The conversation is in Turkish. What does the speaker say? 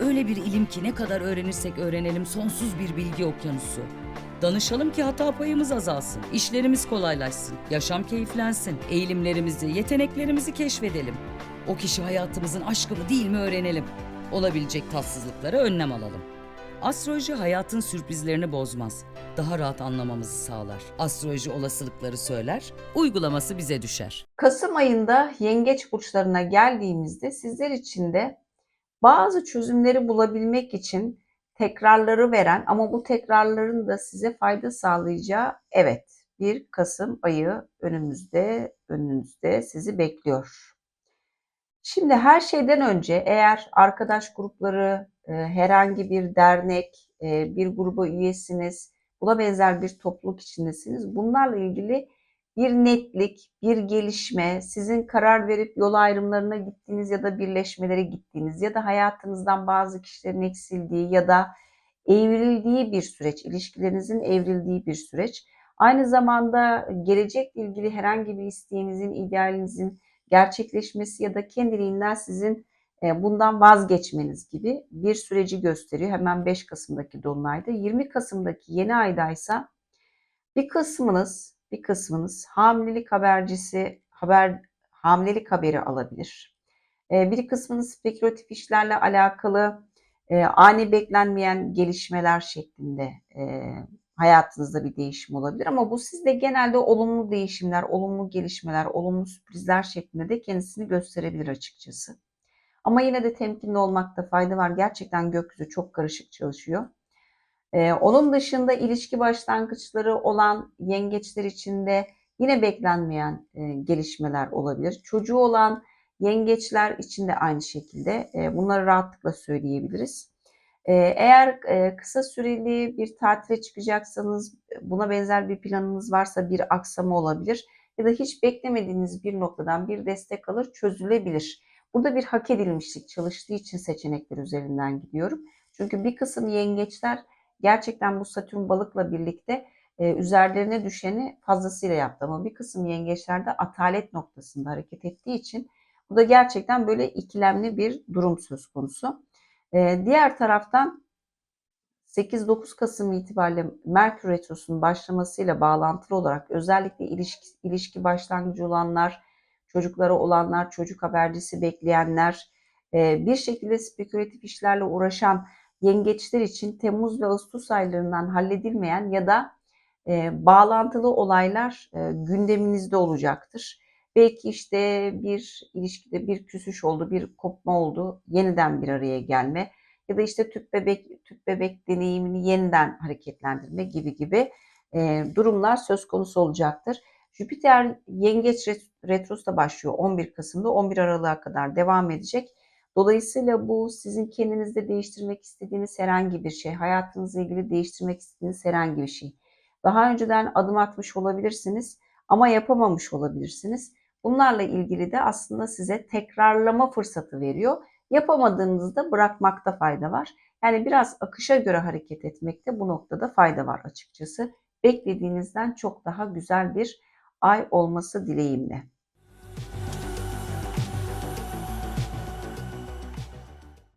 Öyle bir ilim ki ne kadar öğrenirsek öğrenelim sonsuz bir bilgi okyanusu. Danışalım ki hata payımız azalsın, işlerimiz kolaylaşsın, yaşam keyiflensin, eğilimlerimizi, yeteneklerimizi keşfedelim. O kişi hayatımızın aşkı mı değil mi öğrenelim. Olabilecek tatsızlıklara önlem alalım. Astroloji hayatın sürprizlerini bozmaz. Daha rahat anlamamızı sağlar. Astroloji olasılıkları söyler, uygulaması bize düşer. Kasım ayında yengeç burçlarına geldiğimizde sizler için de bazı çözümleri bulabilmek için tekrarları veren ama bu tekrarların da size fayda sağlayacağı evet bir Kasım ayı önümüzde önünüzde sizi bekliyor. Şimdi her şeyden önce eğer arkadaş grupları, e, herhangi bir dernek, e, bir gruba üyesiniz, buna benzer bir topluluk içindesiniz. Bunlarla ilgili bir netlik, bir gelişme, sizin karar verip yol ayrımlarına gittiğiniz ya da birleşmelere gittiğiniz ya da hayatınızdan bazı kişilerin eksildiği ya da evrildiği bir süreç, ilişkilerinizin evrildiği bir süreç. Aynı zamanda gelecekle ilgili herhangi bir isteğinizin, idealinizin gerçekleşmesi ya da kendiliğinden sizin e, bundan vazgeçmeniz gibi bir süreci gösteriyor. Hemen 5 Kasım'daki Dolunay'da. 20 Kasım'daki yeni aydaysa bir kısmınız, bir kısmınız hamilelik habercisi, haber hamilelik haberi alabilir. E, bir kısmınız spekülatif işlerle alakalı e, ani beklenmeyen gelişmeler şeklinde e, hayatınızda bir değişim olabilir ama bu sizde genelde olumlu değişimler, olumlu gelişmeler, olumlu sürprizler şeklinde de kendisini gösterebilir açıkçası. Ama yine de temkinli olmakta fayda var. Gerçekten gökyüzü çok karışık çalışıyor. Ee, onun dışında ilişki başlangıçları olan yengeçler için de yine beklenmeyen e, gelişmeler olabilir. Çocuğu olan yengeçler için de aynı şekilde e, bunları rahatlıkla söyleyebiliriz. E, eğer e, kısa süreli bir tatile çıkacaksanız, buna benzer bir planınız varsa bir aksama olabilir ya da hiç beklemediğiniz bir noktadan bir destek alır çözülebilir. Burada bir hak edilmişlik çalıştığı için seçenekler üzerinden gidiyorum. Çünkü bir kısım yengeçler gerçekten bu Satürn balıkla birlikte e, üzerlerine düşeni fazlasıyla yaptı. Ama bir kısım yengeçlerde atalet noktasında hareket ettiği için bu da gerçekten böyle ikilemli bir durum söz konusu. E, diğer taraftan 8-9 Kasım itibariyle Merkür Retrosu'nun başlamasıyla bağlantılı olarak özellikle ilişki, ilişki başlangıcı olanlar, çocukları olanlar, çocuk habercisi bekleyenler, e, bir şekilde spekülatif işlerle uğraşan yengeçler için Temmuz ve Ağustos aylarından halledilmeyen ya da e, bağlantılı olaylar e, gündeminizde olacaktır. Belki işte bir ilişkide bir küsüş oldu, bir kopma oldu, yeniden bir araya gelme ya da işte tüp bebek tüp bebek deneyimini yeniden hareketlendirme gibi gibi e, durumlar söz konusu olacaktır. Jüpiter Yengeç Retrosu da başlıyor 11 Kasım'da 11 Aralık'a kadar devam edecek. Dolayısıyla bu sizin kendinizde değiştirmek istediğiniz herhangi bir şey, hayatınızla ilgili değiştirmek istediğiniz herhangi bir şey. Daha önceden adım atmış olabilirsiniz ama yapamamış olabilirsiniz. Bunlarla ilgili de aslında size tekrarlama fırsatı veriyor. Yapamadığınızda bırakmakta fayda var. Yani biraz akışa göre hareket etmekte bu noktada fayda var açıkçası. Beklediğinizden çok daha güzel bir ay olması dileğimle.